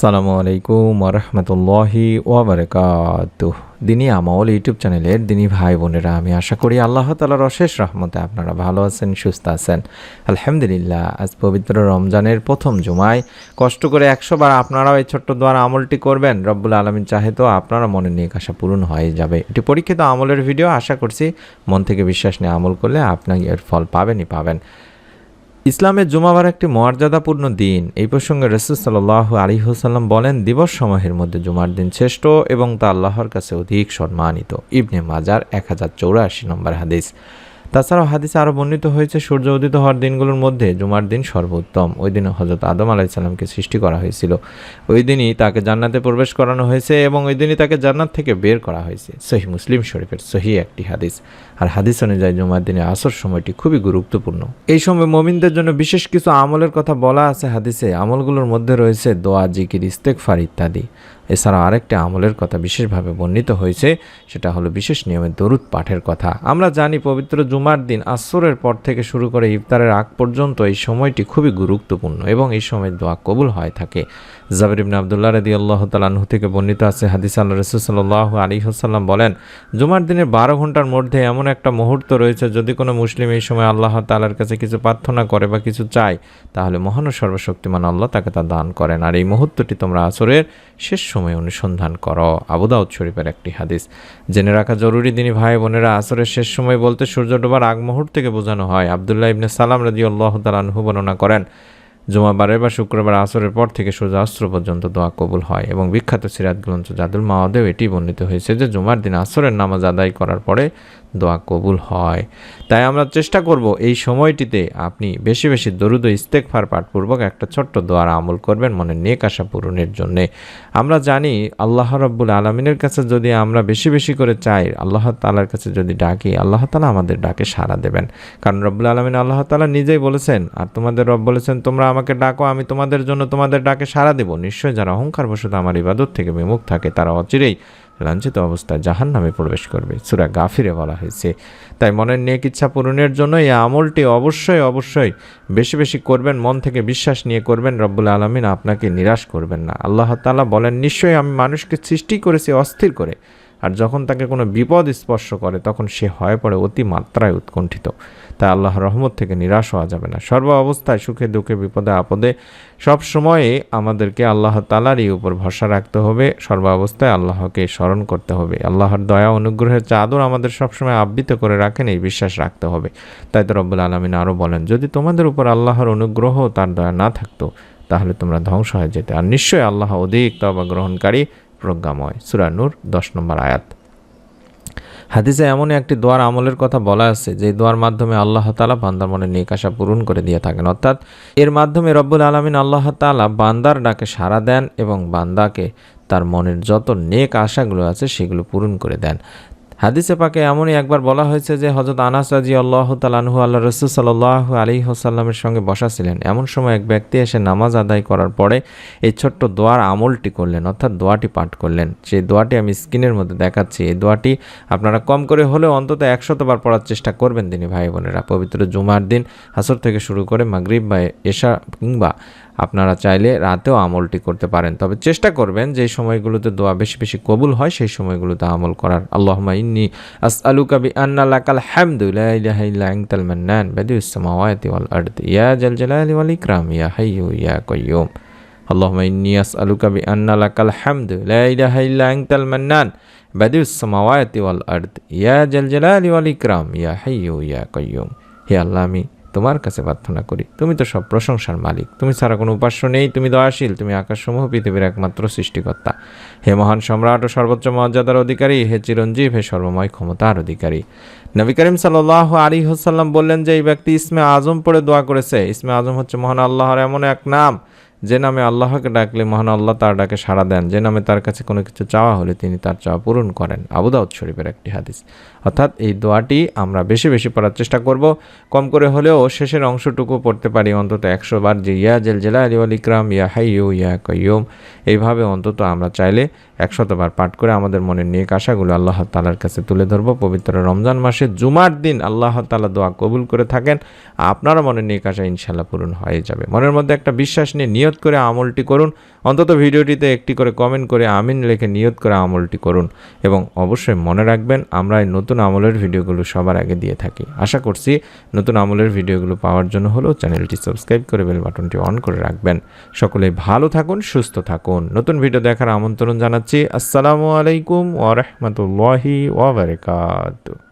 আসসালামু আলাইকুম রহমতুল্লাহি ওবরকাত দিনী আমল ইউটিউব চ্যানেলের দিনী ভাই বোনেরা, আমি আশা করি আল্লাহ তালার অশেষ রহমতে আপনারা ভালো আছেন, সুস্থ আছেন। আলহামদুলিল্লাহ, আজ পবিত্র রমজানের প্রথম জুমায়। কষ্ট করে একশো বার আপনারাও এই ছোট্ট দোয়ার আমলটি করবেন। রব্বুল আলমিন চাহে তো আপনারা মনে নিয়ে আশা পূরণ হয়ে যাবে। এটি পরীক্ষিত আমলের ভিডিও, আশা করছি মন থেকে বিশ্বাস নিয়ে আমল করলে আপনি এর ফল পাবেনই পাবেন। ইসলামের জুমাবার একটি মর্যাদাপূর্ণ দিন। এই প্রসঙ্গে রসুল সাল্লাহ আলী হোসাল্লাম বলেন, দিবস সমূহের মধ্যে জুমার দিন শ্রেষ্ঠ এবং তা আল্লাহর কাছে অধিক সম্মানিত। ইবনে মাজার এক হাজার চৌরাশি নম্বর হাদিস। তাছাড়াও হাদিসে আরও বর্ণিত হয়েছে, সূর্য উদিত হওয়ার দিনগুলোর মধ্যে জুমার দিন সর্বোত্তম। ওই দিন হজরত আদম আলাইসাল্লামকে সৃষ্টি করা হয়েছিল। ওই দিনই তাকে জান্নাতে প্রবেশ করানো হয়েছে এবং ওই দিনই তাকে জান্নাত থেকে বের করা হয়েছে। সহি মুসলিম শরীফের সহি একটি হাদিস। আর হাদিস অনুযায়ী জুমার দিনে আসর সময়টি খুবই গুরুত্বপূর্ণ। এই সময় মমিনদের জন্য বিশেষ কিছু আমলের কথা বলা আছে হাদিসে। আমলগুলোর মধ্যে রয়েছে দোয়া, জিকির ইস্তেকফার ইত্যাদি। এছাড়াও আরেকটি আমলের কথা বিশেষভাবে বর্ণিত হয়েছে, সেটা হলো বিশেষ নিয়মে দরুদ পাঠের কথা। আমরা জানি পবিত্র জুমার দিন আসরের পর থেকে শুরু করে ইফতারের আগ পর্যন্ত এই সময়টি খুবই গুরুত্বপূর্ণ এবং এই সময় দোয়া কবুল হয়ে থাকে। জাবির ইবনে আবদুল্লাহ রদি আল্লাহ তালাহু থেকে বর্ণিত আছে হাদিস, আল্লাহ রসুল্লাহ আলী হাসাল্লাম বলেন, জুমার দিনের বারো ঘণ্টার মধ্যে এমন একটা মুহূর্ত রয়েছে যদি কোনো মুসলিম এই সময় আল্লাহ তালার কাছে কিছু প্রার্থনা করে বা কিছু চায়, তাহলে মহান সর্বশক্তিমান আল্লাহ তাকে তা দান করেন। আর এই মুহূর্তটি তোমরা আসরের শেষ অনুসন্ধান করো। আবুদাউদ শরীফের একটি হাদিস। জেনে রাখা জরুরি, তিনি ভাই বোনেরা আসরের শেষ সময় বলতে সূর্য ডোবার আগ মুহূর্ত থেকে বোঝানো হয়। আবদুল্লাহ ইবনে সালাম রাজি আল্লাহ তালানহু বর্ণনা করেন, জুমাবারে বা শুক্রবার আসরের পর থেকে সূর্যাস্ত্র পর্যন্ত দোয়া কবুল হয় এবং বিখ্যাত সিরাত গ্রন্থ জাদুল মাওয়াদেও এটি বর্ণিত হয়েছে যে জুমার দিন আসরের নামাজ আদায় করার পরে দোয়া কবুল হয়। তাই আমরা চেষ্টা করব এই সময়টিতে আপনি বেশি বেশি দরুদ ইস্তেকফার পাঠপূর্বক একটা ছোট্ট দোয়ার আমল করবেন মনে নেক আশা পূরণের জন্যে। আমরা জানি আল্লাহ রব্বুল আলমিনের কাছে যদি আমরা বেশি বেশি করে চাই, আল্লাহ তালার কাছে যদি ডাকি, আল্লাহ তালা আমাদের ডাকে সাড়া দেবেন। কারণ রব্বুল আলমিন আল্লাহ তালা নিজেই বলেছেন, আর তোমাদের রব বলেছেন, তোমরা আমাকে ডাকো, আমি তোমাদের জন্য তোমাদের ডাকে সাড়া দেব। নিশ্চয় যারা অহংকার বসত আমার ইবাদত থেকে বিমুখ থাকে, তারা অচিরেই লাঞ্ছিত অবস্থায় জাহান নামে প্রবেশ করবে। সুরা গাফিরে বলা হয়েছে। তাই মনের নেক ইচ্ছা পূরণের জন্য এই আমলটি অবশ্যই অবশ্যই বেশি বেশি করবেন, মন থেকে বিশ্বাস নিয়ে করবেন। রব্বুল আলমিন আপনাকে নিরাশ করবেন না। আল্লাহ তালা বলেন, নিশ্চয়ই আমি মানুষকে সৃষ্টি করেছি অস্থির করে। আর যখন তাকে কোনো বিপদ স্পর্শ করে, তখন সে হয়ে পড়ে অতি মাত্রায় উৎকণ্ঠিত। তাই আল্লাহ রহমত থেকে নিরাশ হওয়া যাবে না। সর্ব অবস্থায় সুখে, দুঃখে, বিপদে, আপদে সব সময়ে আমাদেরকে আল্লাহ তালারই উপর ভরসা রাখতে হবে। সর্ব অবস্থায় আল্লাহকে স্মরণ করতে হবে। আল্লাহর দয়া, অনুগ্রহের চাদর আমাদের সবসময় আবৃত করে রাখেন, এই বিশ্বাস রাখতে হবে। তাই তো রব্বুল আলমিন আরও বলেন, যদি তোমাদের উপর আল্লাহর অনুগ্রহ তার দয়া না থাকতো, তাহলে তোমরা ধ্বংস হয়ে যেতে। আর নিশ্চয়ই আল্লাহ অধিক তবা গ্রহণকারী। প্রজ্ঞাময় সুরানুর দশ নম্বর আয়াত। হাদিসে এমনই একটি দোয়ার আমলের কথা বলা আছে, যে দোয়ার মাধ্যমে আল্লাহ তালা বান্দার মনে নিকাশা পূরণ করে দিয়ে থাকেন। অর্থাৎ এর মাধ্যমে রব্বুল আলমিন আল্লাহ তালা বান্দার ডাকে সাড়া দেন এবং বান্দাকে তার মনের যত নেক আশাগুলো আছে সেগুলো পূরণ করে দেন। হাদিসে পাকে এমনই একবার বলা হয়েছে যে হজরত আনাস রাজি আল্লাহ তালানহু আল্লাহ রসুল সাল্লাহ আলী হোসাল্লামের সঙ্গে বসা ছিলেন। এমন সময় এক ব্যক্তি এসে নামাজ আদায় করার পরে এই ছোট্ট দোয়ার আমলটি করলেন, অর্থাৎ দোয়াটি পাঠ করলেন। সেই দোয়াটি আমি স্ক্রিনের মধ্যে দেখাচ্ছি। এই দোয়াটি আপনারা কম করে হলেও অন্তত একশতবার পড়ার চেষ্টা করবেন তিনি ভাই বোনেরা। পবিত্র জুমার দিন হাসর থেকে শুরু করে মাগরিব বা এশা কিংবা আপনারা চাইলে রাতেও আমলটি করতে পারেন। তবে চেষ্টা করবেন যে সময়গুলোতে দোয়া বেশি বেশি কবুল হয়, সেই সময়গুলোতে আমল করার। আল্লাহমা إني أسألك بأن لك الحمد لا إله إلا أنت المنان بديع السماوات والأرض يا ذا الجلال والإكرام يا حي يا قيوم اللهم إني أسألك بأن لك الحمد لا إله إلا أنت المنان بديع السماوات والأرض يا ذا الجلال والإكرام يا حي يا قيوم يا الله তোমার কাছে প্রার্থনা করি। তুমি তো সব প্রশংসার মালিক। তুমি ছাড়া কোনো উপাস্য নেই। তুমি দয়াশীল। তুমি আকাশসমূহ, পৃথিবীর একমাত্র সৃষ্টিকর্তা। হে মহান সম্রাট ও সর্বোচ্চ মর্যাদার অধিকারী, হে চিরঞ্জীব, হে সর্বময় ক্ষমতার অধিকারী। নবী করিম সাল্লাহ আলী হোসাল্লাম বললেন যে, এই ব্যক্তি ইসমে আজম পড়ে দোয়া করেছে। ইসমে আজম হচ্ছে মহান আল্লাহর এমন এক নাম যে নামে আল্লাহকে ডাকলে মহান আল্লাহ তার ডাকে সাড়া দেন, যে নামে তার কাছে কোনো কিছু চাওয়া হলে তিনি তার চাওয়া পূরণ করেন। আবুদাউদ শরীফের একটি হাদিস। অর্থাৎ এই দোয়াটি আমরা বেশি বেশি পড়ার চেষ্টা করব। কম করে হলেও শেষের অংশটুকু পড়তে পারি অন্তত একশো বার যে, ইয়া জেল জেলা আলী আল ইকরাম, ইয়া হাইয়ু, ইয়া কয়ুম এইভাবে অন্তত আমরা চাইলে একশতবার পাঠ করে আমাদের মনের নেক আশাগুলো আল্লাহ তালার কাছে তুলে ধরবো। পবিত্র রমজান মাসে জুমার দিন আল্লাহ তালা দোয়া কবুল করে থাকেন। আপনারা মনের নেক আশা ইনশাল্লাহ পূরণ হয়ে যাবে। মনের মধ্যে একটা বিশ্বাস নিয়ে নিয়ত করে আমলটি করুন। অন্তত ভিডিওটিতে একটি করে কমেন্ট করে আমিন লিখে নিয়ত করে আমলটি করুন। এবং অবশ্যই মনে রাখবেন, আমরা এই নতুন আমলের ভিডিওগুলো সবার আগে দিয়ে থাকি। আশা করছি নতুন আমলের ভিডিওগুলো পাওয়ার জন্য হলেও চ্যানেলটি সাবস্ক্রাইব করে বেল বাটনটি অন করে রাখবেন। সকলে ভালো থাকুন, সুস্থ থাকুন। নতুন ভিডিও দেখার আমন্ত্রণ জানাচ্ছি। আসসালামু আলাইকুম ওয়া রাহমাতুল্লাহি ওয়া বারাকাতুহু